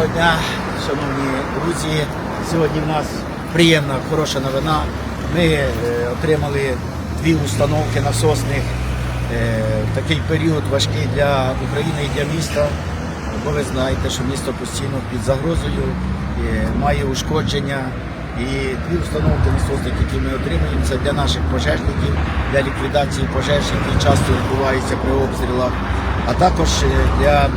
Доброго дня, шановні друзі. Сьогодні в нас приємна, хороша новина. Ми е, отримали дві установки насосних е, такий період важкий для України і для міста. Бо ви знаєте, що місто постійно під загрозою, е, має ушкодження. І дві установки насосних, які ми отримуємо, це для наших пожежників, для ліквідації пожеж, які часто відбуваються при обстрілах, а також для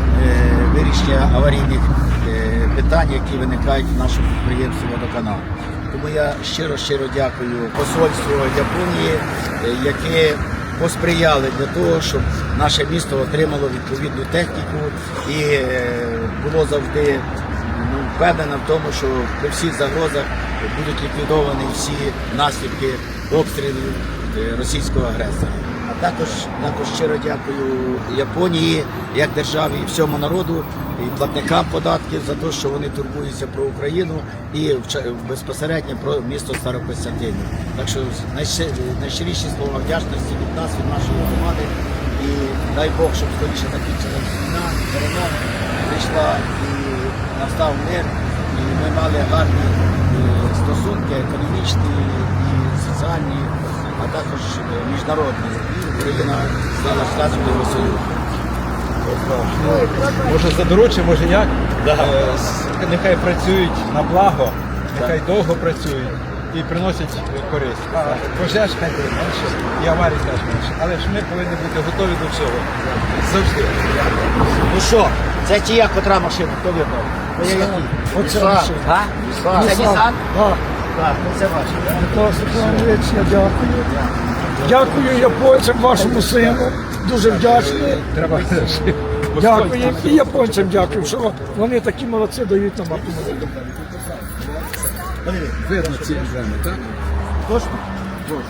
вирішення аварійних е, питань, які виникають в нашому підприємстві водоканал. Тому я щиро щиро дякую посольству Японії, е, яке посприяли для того, щоб наше місто отримало відповідну техніку і е, було завжди ну, впевнена в тому, що при всіх загрозах будуть ліквідовані всі наслідки обстрілів російського агресора. А також, також щиро дякую Японії як державі і всьому народу і платникам податків за те, що вони турбуються про Україну і безпосередньо про місто Старокостянтинів. Так що найщиріші слова вдячності від нас, від нашої громади. І дай Бог, щоб скоріше закінчилася війна, перемога прийшла і настав мир, і ми мали гарні е, стосунки економічні і соціальні, а також е, міжнародні. І Україна стала членом Євросоюзу. Може за доручення, може як? Е, Нехай працюють на благо, нехай довго працюють і приносять користь. Пожеж хай буде менше, і аварій теж менше. Але ж ми повинні бути готові до всього. Завжди. Ну що, це чия котра машина? Хто вибрав? Оце машина. Це Нісан? Так, ну це я дякую. Дякую японцям, вашому сину. Дуже вдячний. Треба Дякую. І японцям дякую, що вони такі молодці дають нам автомобіль. Подиви. видно ці екзамени, так? Точно? Точно?